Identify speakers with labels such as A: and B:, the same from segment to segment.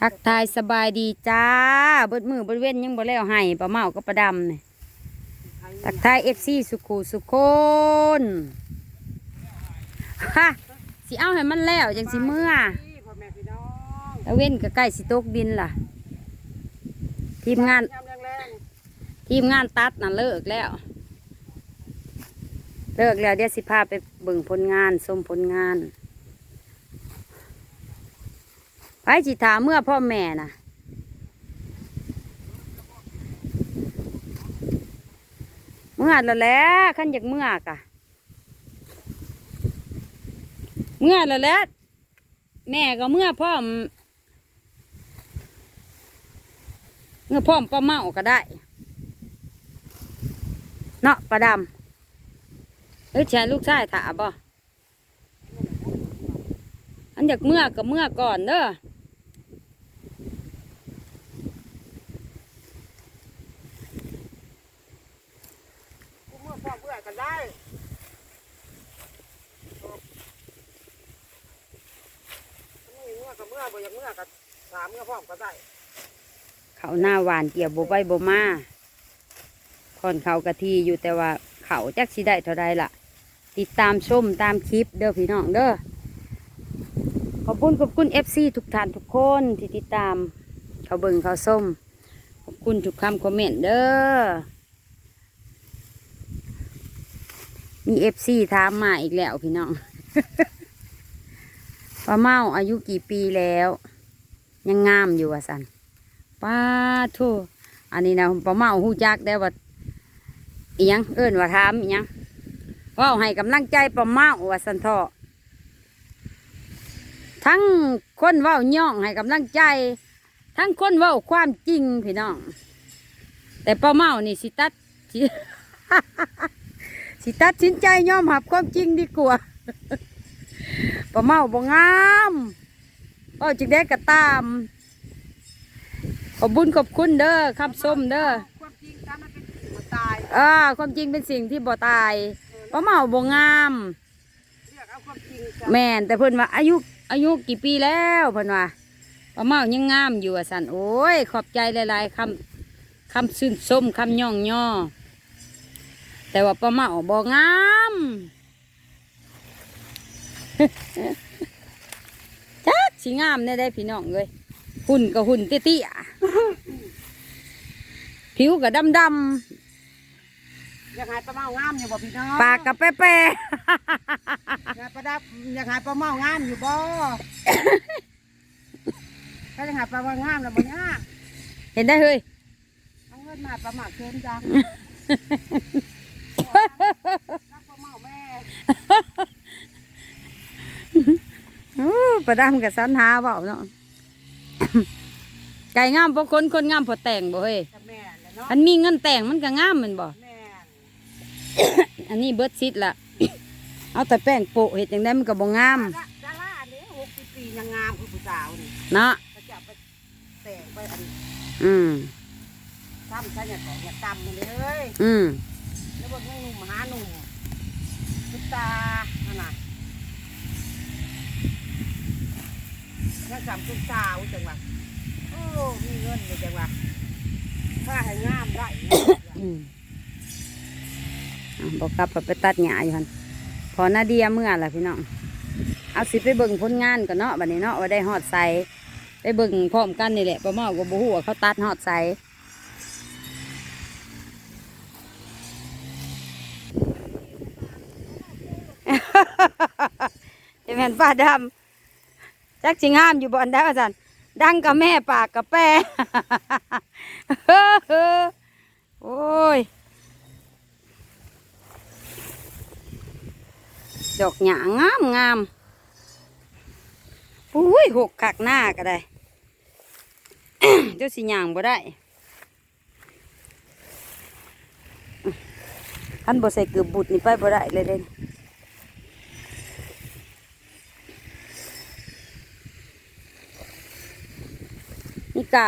A: ทักทายสบายดีจ้าเบิดมือเบิดเว้นยังบ่แล้วให้ปลาเมาก็ปลาดำนี่ทักทายเอฟซีสุขูสุคนฮะสิเอาให้มันแล้วจังสิเมื่อ
B: แล้
A: วเว้นก็ใกล้สิตกดินล่ะ ทีมงาน ทีมงานตัดน่ะเลิกแล้ว เลิกแล้วเดี๋ยวสิพาไปเบิ่งผลงานชมผลงาน ไปสิถามเมื่อพ่อแม่น่ะเมื่อแล้วแหละขันอยากเมื่อกะเมื่อแล้วแหละแม่ก็เมื่อพร้อมเมื่อพร้อมป้าเมาก็ได้เนาะประดำเอ้ยแชร์ลูกชายถาบ่อันอยากเมื่อก็เมื่อก่อนเด้อ
B: ๆกูเมื่อพ่อเพื่อ กันได้นี่เมื่อกับเมื่อบ่อยากเมื่อกับสามเมื่อพร้อมก็ได้
A: เขาหน้าหวานเกี่ยวโบใบโบมาคอนเขากะทีอยู่แต่ว่าเขาจักสิได้เท่าใดล่ะ ติดตามชมตามคลิปเด้อพี่น้องเด้อขอบคุณขอบคุณเอฟซีทุกท่านทุกคนที่ติดตามเขาเบิ่งเขาส้มขอบคุณทุกคำคอมเมนต์เด้อ มีเอฟซีถามมาอีกแล้วพี่น้องป้าเมาอายุกี่ปีแล้ว ยังงามอยู่ว่าสันป้าทูอันนี้นะป้าเมาหูจักได้ว่าอียังเอิ้นว่าถามอียังว่าให้กำลังใจป้าเมาว่าสันทอทั้งคนว่าย่องให้กำลังใจ ทั้งคนว่าความจริงพี่น้อง แต่ป้าเมานี่สิตัด สิสิตัดสินใจยอมรับความจริงดีกว่าป้าเมาบ่งามเว้าจึงได้กระตาม ขอบบุญขอบคุณเด้อคำส้มเด้อ
B: ความจริงถ้ามันเป็นสิ่งบ่ตาย
A: อ่าความจริงเป็นสิ่งที่บ่ตายป้าเมาบ่งาม
B: เรียกเอาความจริงจ้ะ
A: แม่นแต่เพิ่นว่าอายุอายุกี่ปีแล้วเพิ่นว่าป้าเมายังงามอยู่อะสันโอ้ย ขอบใจหลายๆคำคำชื่นชมคำย่องย่อ แต่ว่าป้าเมาบ่งามจักสิงามแน่ได้พี่น้องเลยหุ่นก็หุ่นเตี้ยๆผิวก็ดำ
B: อยากให้ปลาเมางามอยู่บ่พี่น้อง
A: ๆปากก็แปะ
B: อยากประดับอยากให้ปลาเมางามอยู่บ่ถ้าอยากให้ปลาเมางามแล้วบ่ยาก
A: ๆเห็นได้เฮ้ย
B: เอาเงินมาปลาหมักเชิญจ้ะรักปลาเมาแม่
A: โอ้ ประดำกับสันหาเบาเนาะไก่งามเพราะคนคนงามเพอแต่งบ่เฮ้ย
B: กับแม่แหละเนาะ
A: อันมีเงินแต่งมันก็งามแมันบ่
B: แม่
A: อันนี้เบิดซิดละเอาแต่แป้งโปะเห็ดอย่างได้มันก็บ่งาม
B: ดาดาราอันนี้หกสิบปียังงามคือผู้สาวนี่
A: เนาะ
B: เขาจะไปแต่งไปอัน
A: อืม
B: ซ้ำใช่เนี่ยของอย่าตำมาเลย
A: อืม
B: แล้วบอกให้หนุ่มหาหนุ่มตุ๊กตาขนาดยังจำตุ๊กตาอุ้ยจังหวะโอ้มีเงินเลยจังหวะถ้าให้งามได้
A: อืมบอกกลับไปตัดหญ้าอยู่หั่นพอนาเดียเมื่อล่ะพี่น้องเอาสิไปเบิ่งผลงานก่อนเนาะบัดนี้เนาะว่าได้ฮอดใสไปเบิ่งพร้อมกันนี่แหละป้าเมาก็บ่ฮู้ว่าเขาตัดฮอดใส จะแม่นป้าดำจักสิงามอยู่บ่อนได้ว่าซั่นดังกับแม่ปากกับแปรโอ้ย ดอกหยางามงามอุ้ยหกขักหน้าก็ได้เจ้าสิหยางบ่ได้อันบ่ใส่เกือบบุดนี่ไปบ่ได้เลยเด่ นี่กะ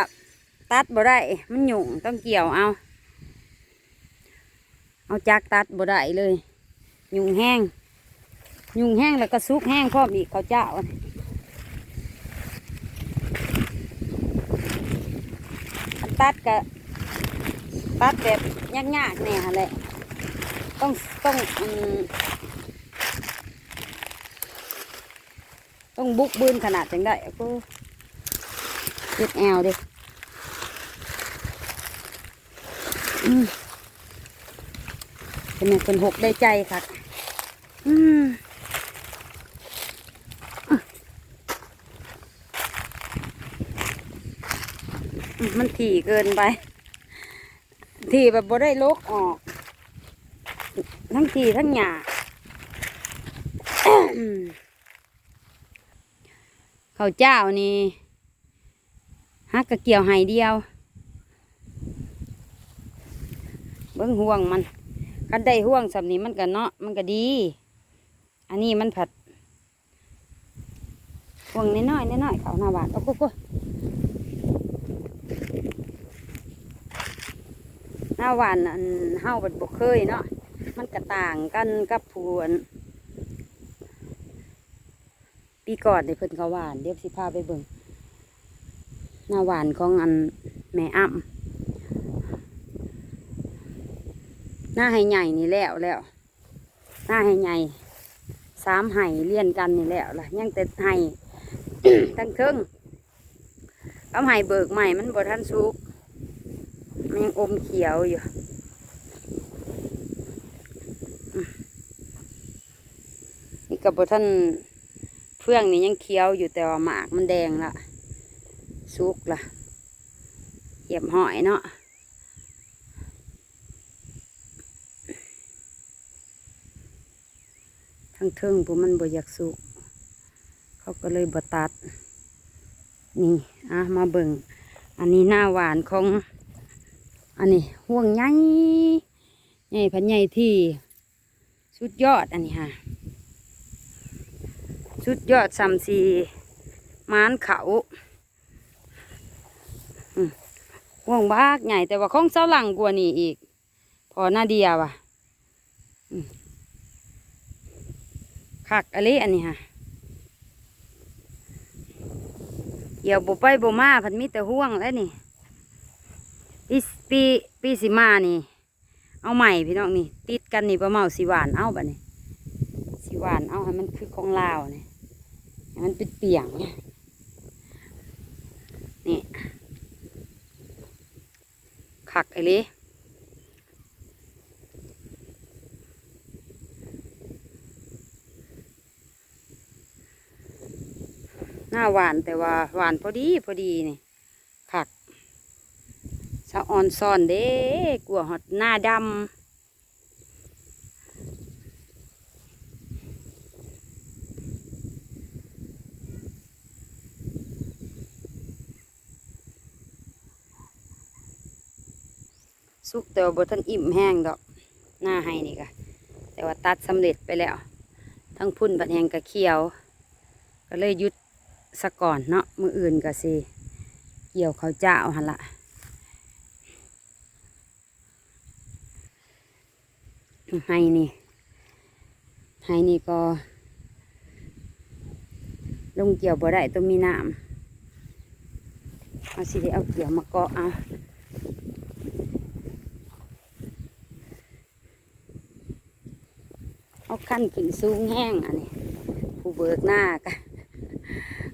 A: ตัดบ่ได้ มันหยุ่งต้องเกี่ยวเอา เอาจักตัดบ่ได้เลย หยุ่งแห้ง หยุ่งแห้งแล้วก็ซุกแห้งพร้อมอีกเขาเจ้าตัดกะตัดแบบยากๆแน่ฮะแหละ ต้องต้องต้องบุกบืนขนาดจังได้ก็ เจ็ดแอลเดิเป็นไงเป็นหกได้ใจค่ะอืมมันถี่เกินไป ถี่แบบบ่ได้ลกออก ทั้งถี่ทั้งหยาอืมข้าเจ้านี่ ฮักกะเกี่ยวไห้เดียว เบิ้งห่วงมันคันได้ห่วงสำนี้มันก็เนาะมันก็ดี อันนี้มันผัดห่วงน้อยๆน้อยๆเขาหน้าหวานโอ้โหหน้าหวานอันเฮาบัดบ่เคยเนาะมันก็ต่างกันกับผู้อันปีก่อนในเพิ่นเขาหวานเดี๋ยวสิพาไปเบิ่ง หน้าหวานของอันแม่อ้ำหน้าให้ใหญ่นี่แล้วแล้วหน้าให้ใหญ่สามไห้เลี่ยนกันนี่แล้วล่ะยังแต่ไห้ทั้งเทิงกับไห้เบิกใหม่มันบ่ทันสุกมันยังอมเขียวอยู่นี่กับบท่านเฟื่องนี่ยังเขียวอยู่แต่ว่าหมากมันแดงละ สุกละเหยียบหอยเนาะทั้งเทิงพวกมันบ่อยากสุก เขาก็เลยบ่ตัด นี่อะมาเบิ่ง อันนี้หน้าหวานของ อันนี้ห่วงใหญ่ใหญ่พันใหญ่ที่ สุดยอดอันนี้ฮะสุดยอดสามสีมานเขาอืมห่ วงบากใหญ่แต่ว่าของเสาหลังกว่านี้อีก พอหน้าเดียวอะอืมคักอะไรอันนี้ฮะเกี่ยวบ่ไปบ่มาพันมีแต่ห่วงแล้วนี่ปีปีปีสิมานี่ เอาใหม่พี่น้องนี่ ติดกันนี่ประเมาสีหวานเอาบัดนี้สีหวานเอาให้มันคือของลาวนี่ให้มันเป็นเปียงเนี่ยนี่ักไอ้ลยหน้าหวานแต่ว่าหวานพอดีพอดีนี่ขักสะออนซ่อนเด้กลัวหอดหน้าดำ สุกแต่ว่าบทันอิ่มแห้งดอกหน้าให้นี่กะแต่ว่าตัดสำเร็จไปแล้ว ทั้งพุ่นบัดแหงกะเขียว ก็เลยยุดสะก่อนเนาะมืออื่นก็สิเกี่ยวเขาวเจ้าหันละให้นี่ให้นี่ก็ ลงเกี่ยวบ่ได้ต้องมีน้ำเอาสิได้เอาเกี่ยวมาเกาะเอาเอา ขั้นขึ้นสูงแห้งอันนี้ ผู้เบิกหน้ากะ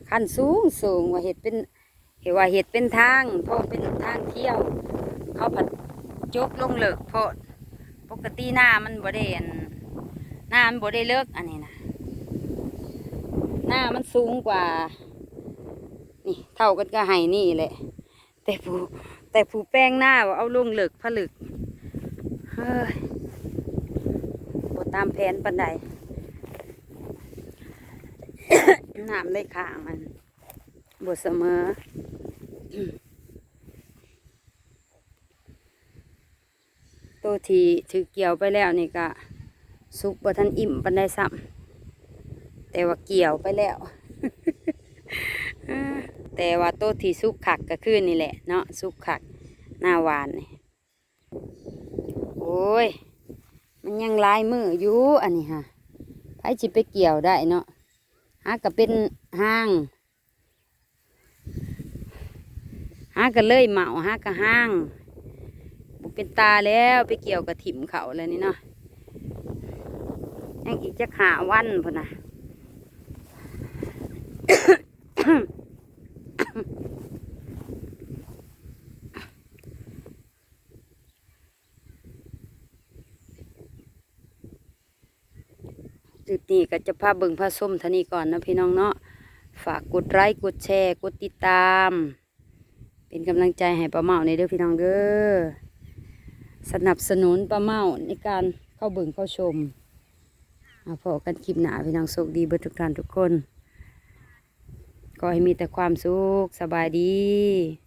A: ขั้นสูงสูงว่าเห็ดเป็นเห็ว่าเห็ดเป็นทางเพราะเป็นทางเที่ยว เขาผัดจกลงเลิกเพราะปกติหน้ามันบ่ได้อันหน้ามันบ่ได้เลิกอันนี้นะหน้ามันสูงกว่า นี่เท่ากันก็ไห้นี่แหละ แต่ผู้แต่ผู้แป้งหน้าว่าเอาลงเลิกผลึกเฮ้ย ตามแผนปันใดน้ำได้ข้างมันบ่เสมอตัวที่ถือเกี่ยวไปแล้วนี่ก็สุกบ่ทันอิ่มปันได้ซ้ำแต่ว่าเกี่ยวไปแล้วแต่ว่าตัวที่สุกขักก็คือนี่แหละ เนาะสุกขักหน้าหวานนี่โอ้ย มันยังลายมืออยู่อันนี้ฮะไผจิไปเกี่ยวได้เนาะหาก็เป็นห้างหากันเลยเหมาหากะห้างบุเป็นตาแล้วไปเกี่ยวกับถิ่มเขาแล้วนี่เนาะยังอีกจะขาวันพอนะ จุด นี้ก็จะพาเบิ่งพาส้มท่านี้ก่อนนะพี่น้องเนาะฝากกดไลค์กดแชร์กดติดตาม เป็นกำลังใจให้ป้าเมาในเด้อพี่น้องเด้อสนับสนุนป้าเมาในการเข้าเบิ่งเข้าชมเอาพอกันคลิปหนาพี่น้องโชคดีเบิดทุกท่านทุกคนก็ให้มีแต่ความสุขสบายดี